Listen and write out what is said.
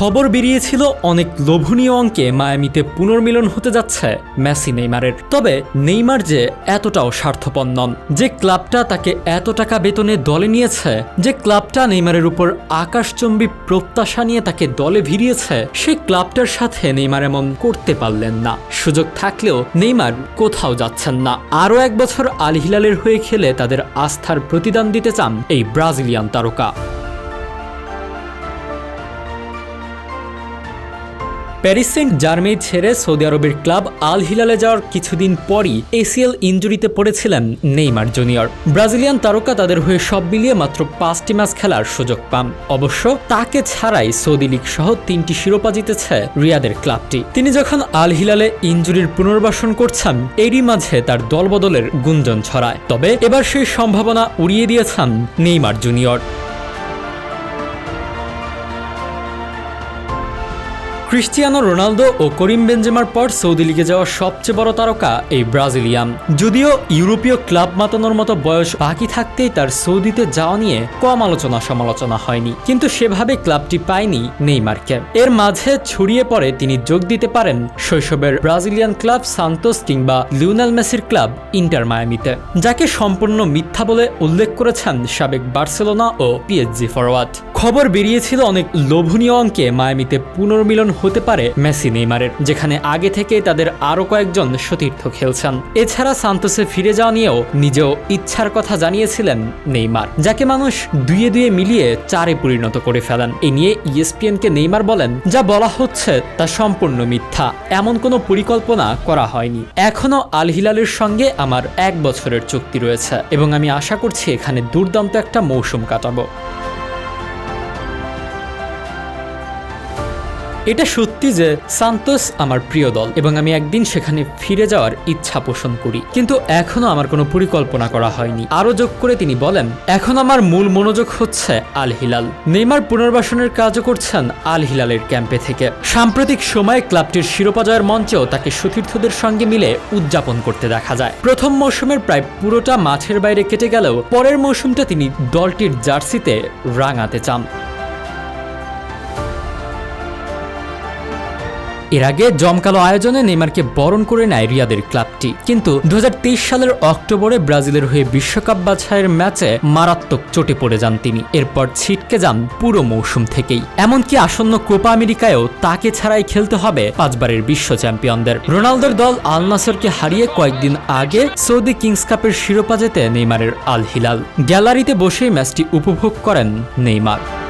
খবর বেরিয়েছিল অনেক লোভনীয় অঙ্কে মায়ামিতে পুনর্মিলন হতে যাচ্ছে মেসি নেইমারের। তবে নেইমার যে এতটাও স্বার্থপর নন, যে ক্লাবটা তাকে এত টাকা বেতনে দলে নিয়েছে, যে ক্লাবটা নেইমারের উপর আকাশচম্বী প্রত্যাশা নিয়ে তাকে দলে ভিড়িয়েছে সেই ক্লাবটার সাথে নেইমার এমন করতে পারলেন না। সুযোগ থাকলেও নেইমার কোথাও যাচ্ছেন না। আরও এক বছর আল হিলালের হয়ে খেলে তাদের আস্থার প্রতিদান দিতে চান এই ব্রাজিলিয়ান তারকা। প্যারিস সেন্ট জার্মেই ছেড়ে সৌদি আরবের ক্লাব আল হিলালে যাওয়ার কিছুদিন পরই এসিএল ইঞ্জুরিতে পড়েছিলেন নেইমার জুনিয়র। ব্রাজিলিয়ান তারকা তাদের হয়ে সব মিলিয়ে মাত্র পাঁচটি ম্যাচ খেলার সুযোগ পান। অবশ্য তাকে ছাড়াই সৌদি লীগ সহ তিনটি শিরোপা জিতেছে রিয়াদের ক্লাবটি। তিনি যখন আল হিলালে ইঞ্জুরির পুনর্বাসন করছেন, এরই মাঝে তার দলবদলের গুঞ্জন ছড়ায়। তবে এবার সেই সম্ভাবনা উড়িয়ে দিয়েছেন নেইমার জুনিয়র। ক্রিস্টিয়ানো রোনালদো ও করিম বেঞ্জেমার পর সৌদি লিগে যাওয়া সবচেয়ে বড় তারকা এই ব্রাজিলিয়ান। যদিও ইউরোপীয় ক্লাব মাতানোর মতো বয়স বাকি থাকতেই তার সৌদিতে যাওয়া নিয়ে কম আলোচনা সমালোচনা হয়নি। কিন্তু সেভাবে ক্লাবটি পায়নি নেইমারকে। এর মাঝে ছড়িয়ে পড়ে তিনি যোগ দিতে পারেন শৈশবের ব্রাজিলিয়ান ক্লাব সান্তোস কিংবা লিওনেল মেসির ক্লাব ইন্টার মায়ামিতে, যাকে সম্পূর্ণ মিথ্যা বলে উল্লেখ করেছেন সাবেক বার্সেলোনা ও পিএসজি ফরওয়ার্ড খবর বেরিয়েছিল অনেক লোভনীয় অঙ্কে মায়ামিতে পুনর্মিলন হতে পারে মেসি, নেইমারের, যেখানে আগে থেকেই তাদের আরও কয়েকজন সতীর্থ খেলছেন। এছাড়া সান্তোসে ফিরে যাওয়া নিয়েও নিজেও ইচ্ছার কথা জানিয়েছিলেন নেইমার, যাকে মানুষ দুয়ে দুয়ে মিলিয়ে চারে পরিণত করে ফেলেন। এ নিয়ে ইএসপিএনকে নেইমার বলেন, যা বলা হচ্ছে তা সম্পূর্ণ মিথ্যা। এমন কোনো পরিকল্পনা করা হয়নি। এখনও আল হিলালের সঙ্গে আমার এক বছরের চুক্তি রয়েছে এবং আমি আশা করছি এখানে দুর্দান্ত একটা মৌসুম কাটাবো। এটা সত্যি যে সান্তোস আমার প্রিয় দল এবং আমি একদিন সেখানে ফিরে যাওয়ার ইচ্ছা পোষণ করি। কিন্তু এখনও আমার কোনো পরিকল্পনা করা হয়নি। আরও যোগ করে তিনি বলেন, এখন আমার মূল মনোযোগ হচ্ছে আল হিলাল। নেইমার পুনর্বাসনের কাজও করছেন আল হিলালের ক্যাম্পে থেকে। সাম্প্রতিক সময়ে ক্লাবটির শিরোপা জয়ের মঞ্চেও তাকে সতীর্থদের সঙ্গে মিলে উদযাপন করতে দেখা যায়। প্রথম মৌসুমের প্রায় পুরোটা মাঠের বাইরে কেটে গেলেও পরের মৌসুমটা তিনি দলটির জার্সিতে রাঙাতে চান। এর আগে জমকালো আয়োজনে নেইমারকে বরণ করে নেয় রিয়াদের ক্লাবটি। কিন্তু দু হাজার তেইশ সালের অক্টোবরে ব্রাজিলের হয়ে বিশ্বকাপ বাছাইয়ের ম্যাচে মারাত্মক চোটে পড়ে যান তিনি। এরপর ছিটকে যান পুরো মৌসুম থেকেই। এমনকি আসন্ন কোপা আমেরিকায়ও তাকে ছাড়াই খেলতে হবে পাঁচবারের বিশ্ব চ্যাম্পিয়নদের। রোনালদোর দল আল নাসরকে হারিয়ে কয়েকদিন আগে সৌদি কিংস কাপের শিরোপা জেতে নেইমারের আল হিলাল গ্যালারিতে বসেই ম্যাচটি উপভোগ করেন নেইমার।